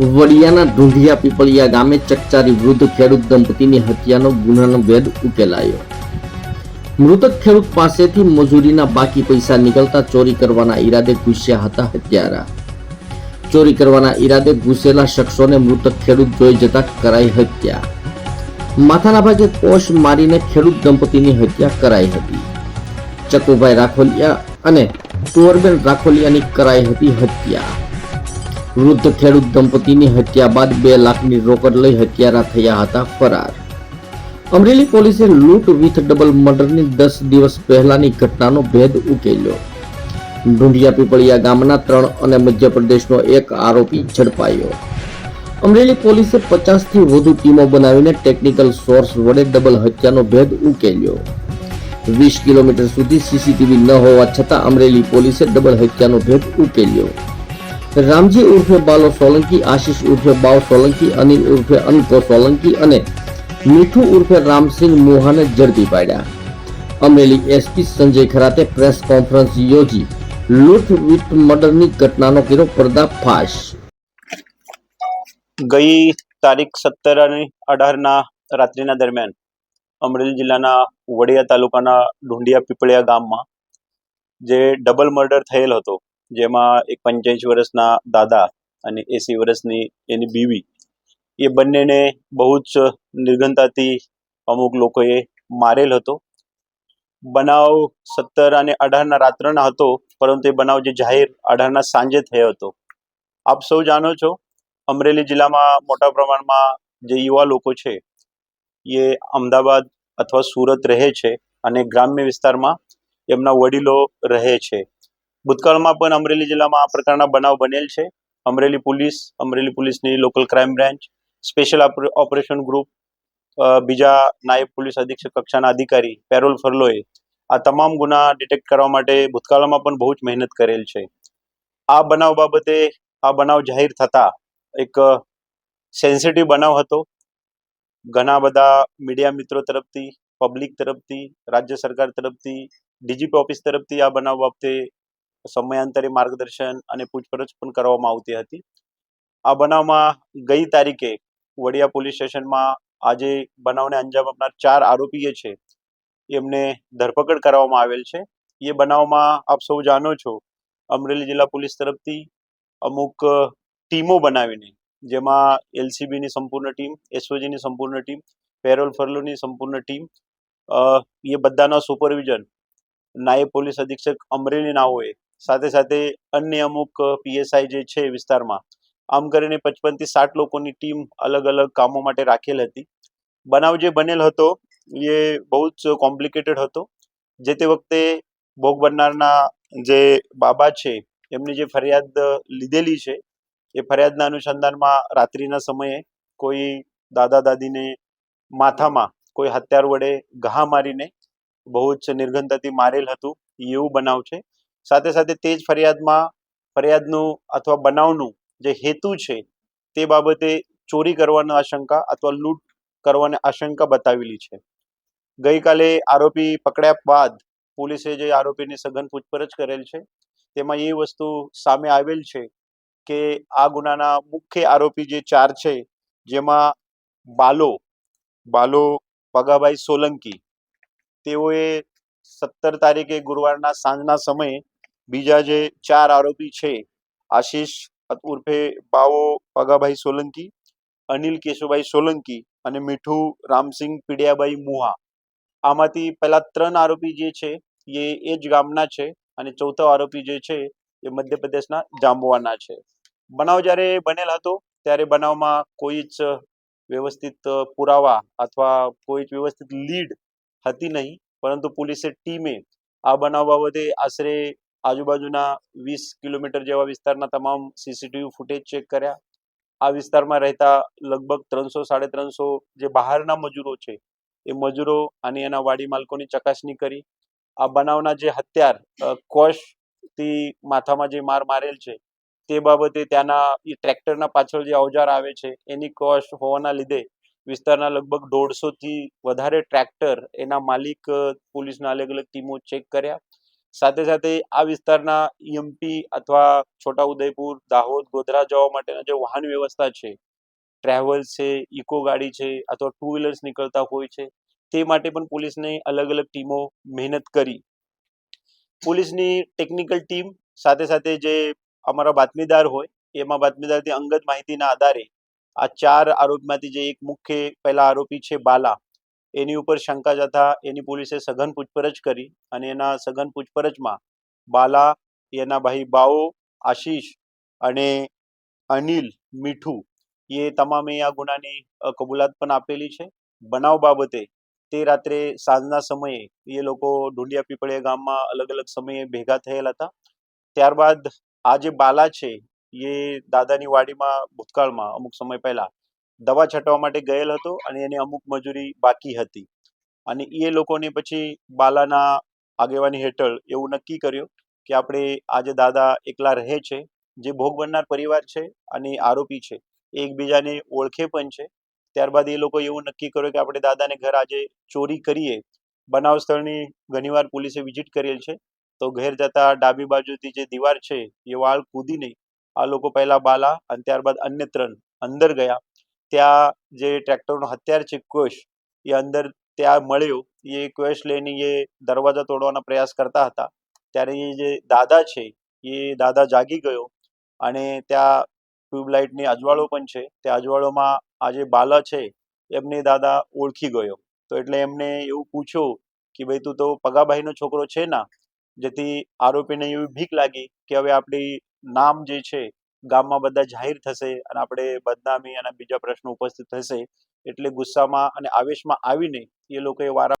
વડિયાના ઢુંઢિયા પીપળિયા ગામે ચકચારી વૃદ્ધ ખેડૂત દંપતીની હત્યાનો ગુનાનો વેદ ઉકેલાયો. મૃતક ખેડૂત પાસેથી મજૂરીના બાકી પૈસા નીકળતા ચોરી કરવાના ઈરાદે ઘૂસ્યા હતા હત્યારા. ચોરી કરવાના ઈરાદે ઘૂસેલા શખ્સોને મૃતક ખેડૂત જોઈ જતા કરાઈ હત્યા. માથાના ભાગે કોષ મારીને ખેડૂત દંપતીની હત્યા કરાઈ હતી. ચકુભાઈ રાખોલિયા અને કુંવરબેન રાખોલિયાની કરાઈ હતી હત્યા. વૃદ્ધ ખેડૂત દંપતીની હત્યા બાદ બે લાખની રોકડ લઈ હત્યારા થયા હતા ફરાર. અમરેલી પોલીસે લૂંટ વિથ ડબલ મર્ડરની દસ દિવસ પહેલાની ઘટનાનો ભેદ ઉકેલ્યો. ઢુંઢિયા પીપળિયા ગામના ત્રણ અને મધ્યપ્રદેશનો એક આરોપી ઝડપાયો. અમરેલી પોલીસે પચાસથી વધુ ટીમો બનાવીને ટેકનિકલ સોર્સ વડે ડબલ હત્યાનો ભેદ ઉકેલ્યો. વીસ કિલોમીટર સુધી સીસીટીવી ન હોવા છતાં અમરેલી પોલીસે ડબલ હત્યાનો ભેદ ઉકેલ્યો. રામજી ઉર્ફે બાલો સોલંકી, આશીષ ઉર્ફે બાવ સોલંકી, અનિલ ઉર્ફે અનકો સોલંકી અને મીઠુ ઉર્ફે રામસિંહ મોહાને ઝડપી પાડ્યા. અમરેલી એસપી સંજય ખરાતે પ્રેસ કોન્ફરન્સ યોજી લૂંટ વિથ મર્ડરની ઘટનાનો કર્યો પર્દાફાશ. ગઈ તારીખ સત્તર અને અઢારના રાત્રિના દરમિયાન અમરેલી જિલ્લાના વડિયા તાલુકાના ઢુંડિયા પીપળિયા ગામમાં જે ડબલ મર્ડર થયેલ હતો જેમાં એક પંચ્યાસી વર્ષના દાદા અને એસી વર્ષની એની બીવી, એ બંનેને બહુ જ નિર્ગંતાથી અમુક લોકોએ મારેલ હતો. બનાવ સત્તર અને અઢારના રાત્રના હતો, પરંતુ એ બનાવ જે જાહેર અઢારના સાંજે થયો હતો. આપ સૌ જાણો છો, અમરેલી જિલ્લામાં મોટા પ્રમાણમાં જે યુવા લોકો છે, એ અમદાવાદ અથવા સુરત રહે છે અને ગ્રામ્ય વિસ્તારમાં એમના વડીલો રહે છે. ભૂતકાળમાં પણ અમરેલી જિલ્લામાં આ પ્રકારના બનાવ બનેલ છે. અમરેલી પોલીસ, અમરેલી પોલીસની local crime branch special operation group બીજા નાયબ પોલીસ અધિક્ષક કક્ષાના અધિકારી, પેરોલ ફરલોએ આ તમામ ગુના ડિટેક્ટ કરવા માટે ભૂતકાળમાં પણ બહુ જ મહેનત કરેલ છે. આ બનાવ બાબતે, આ બનાવ જાહેર થતા એક સેન્સિટિવ બનાવ હતો. ઘણા બધા મીડિયા મિત્રો તરફથી પબ્લિક તરફથી, રાજ્ય સરકાર તરફથી ડીજીપી ઓફિસ તરફથી આ બનાવ બાબતે સમયાંતરે માર્ગદર્શન અને પૂછપરછ પણ કરવામાં આવતી હતી. આ બનાવમાં ગઈ તારીખે વડિયા પોલીસ સ્ટેશનમાં આજે બનાવને અંજામ આપનાર ચાર આરોપીએ છે. એમને ધરપકડ કરવામાં આવેલ છે. એ બનાવમાં આપ સૌ જાણો છો, અમરેલી જિલ્લા પોલીસ તરફથી અમુક ટીમો બનાવીને, જેમાં એલસીબીની સંપૂર્ણ ટીમ, એસઓજીની સંપૂર્ણ ટીમ, પેરોલ ફરલોની સંપૂર્ણ ટીમ એ બધાના સુપરવિઝન, નાયબ પોલીસ અધિક્ષક અમરેલીના હોય સાથે સાથે અન્ય અમુક પીએસઆઈ જે છે વિસ્તારમાં, આમ કરીને પચપનથી સાઠ લોકોની ટીમ અલગ અલગ કામો માટે રાખેલ હતી. બનાવ જે બનેલ હતો એ બહુ જ કોમ્પ્લિકેટેડ હતો. જે તે વખતે ભોગ બનનારના જે બાબા છે, એમની જે ફરિયાદ લીધેલી છે, એ ફરિયાદના અનુસંધાનમાં રાત્રિના સમયે કોઈ દાદા દાદીને માથામાં કોઈ હથિયાર વડે ઘા મારીને બહુ જ નિર્ગંધતાથી મારેલ હતું. એવું બનાવ છે. સાથે સાથે તે જ ફરિયાદમાં, ફરિયાદનું અથવા બનાવનું જે હેતુ છે તે બાબતે ચોરી કરવાની આશંકા અથવા લૂંટ કરવાની આશંકા બતાવેલી છે. ગઈકાલે આરોપી પકડ્યા બાદ પોલીસે જે આરોપીની સઘન પૂછપરછ કરેલ છે, તેમાં એ વસ્તુ સામે આવેલ છે કે આ ગુનાના મુખ્ય આરોપી જે ચાર છે, જેમાં બાલો બાલો પગાભાઈ સોલંકી, તેઓએ સત્તર તારીખે ગુરુવારના સાંજના સમયે બીજા જે ચાર આરોપી છે, આશીષ ઉર્ફે બાવો પગાભાઈ સોલંકી, અનિલ કેશુભાઈ સોલંકી અને મીઠુ રામસિંહ પીડિયાભાઈ મુહા. આમાંથી પહેલા ત્રણ આરોપી જે છે, એ એ જ ગામના છે અને ચોથો આરોપી જે છે, એ મધ્યપ્રદેશના જાંબુવાના છે. બનાવ જ્યારે બનેલ હતો, ત્યારે બનાવમાં કોઈ જ વ્યવસ્થિત પુરાવા અથવા કોઈ જ વ્યવસ્થિત લીડ હતી નહીં, પરંતુ પોલીસે ટીમે આ બનાવ બાબતે આશરે આજુબાજુના વીસ કિલોમીટર જેવા વિસ્તારના તમામ સીસીટીવી ફૂટેજ ચેક કર્યા. આ વિસ્તારમાં રહેતા લગભગ ત્રણસો, સાડે ત્રણસો જે બહારના મજૂરો છે, એ મજૂરો અને એના વાડી માલકોની ચકાસણી કરી. આ બનાવના જે હત્યાર કોશથી માથામાં જે માર મારેલ છે, તે બાબતે ત્યાંના એ ટ્રેક્ટરના પાછળ જે અવજાર આવે છે, એની કોસ્ટ હોવાના લીધે વિસ્તારના લગભગ દોઢસો થી વધારે ટ્રેક્ટર એના માલિક પોલીસના અલગ અલગ ટીમો ચેક કર્યા. સાથે સાથે આ વિસ્તારના ઈએમપી અથવા છોટાઉદેપુર, દાહોદ, ગોધરા જવા માટેના જે વાહન વ્યવસ્થા છે ટ્રાવેલ્સ છે ઇકો ગાડી છે અથવા ટુ વ્હીલર્સ નીકળતા હોય છે, તે માટે પણ પોલીસને અલગ અલગ ટીમો મહેનત કરી. પોલીસની ટેકનિકલ ટીમ સાથે સાથે જે અમારા બાતમીદાર હોય, એમાં બાતમીદારથી અંગત માહિતીના આધારે આ ચાર આરોપીમાંથી જે એક મુખ્ય પહેલા આરોપી છે બાલા એની ઉપર શંકા જતા એની પોલીસે સઘન પૂછપરછ કરી અને એના સઘન પૂછપરછમાં બાલા, એના ભાઈ બાઓ, આશીષ અને અનિલ, મીઠુ એ તમામે આ ગુનાની કબૂલાત પણ આપેલી છે. બનાવ બાબતે તે રાત્રે સાંજના સમયે એ લોકો ઢુંડિયા પીપળિયા ગામમાં અલગ અલગ સમયે ભેગા થયેલા હતા. ત્યારબાદ આ જે બાલા છે એ દાદાની વાડીમાં ભૂતકાળમાં અમુક સમય પહેલા દવા છાંટવા માટે ગયેલ હતો અને એની અમુક મજૂરી બાકી હતી. અને એ લોકોને પછી બાલાના આગેવાની હેઠળ એવું નક્કી કર્યું કે આપણે આજે દાદા એકલા રહે છે, જે ભોગ બનનાર પરિવાર છે અને આરોપી છે એકબીજાને ઓળખે પણ છે. ત્યારબાદ એ લોકો એવું નક્કી કર્યું કે આપણે દાદાને ઘર આજે ચોરી કરીએ. બનાવ સ્થળની ઘણીવાર પોલીસે વિઝિટ કરેલ છે. તો ઘેર જતા ડાબી બાજુથી જે દીવાર છે, એ વાળ કૂદીને આ લોકો પહેલા બાલા અને ત્યારબાદ અન્ય ત્રણ અંદર ગયા. ત્યાં જે ટ્રેક્ટરનો હથિયાર છે કોશ એ અંદર ત્યાં મળ્યો. એ કોશ લઈને એ દરવાજા તોડવાના પ્રયાસ કરતા હતા. ત્યારે એ જે દાદા છે, એ દાદા જાગી ગયો અને ત્યાં ટ્યુબલાઇટની અજવાળો પણ છે. તે અજવાળોમાં આ જે બાલા છે, એમને દાદા ઓળખી ગયો. તો એટલે એમને એવું પૂછ્યું કે ભાઈ, તું તો પગાભાઈનો છોકરો છે ના? જેથી આરોપીને એવી ભીખ લાગી કે હવે આપણી નામ જે છે ગામમાં બધા જાહેર થશે અને આપણે બદનામી અને બીજા પ્રશ્નો ઉપસ્થિત થશે, એટલે ગુસ્સામાં અને આવેશમાં આવીને એ લોકોએ વારા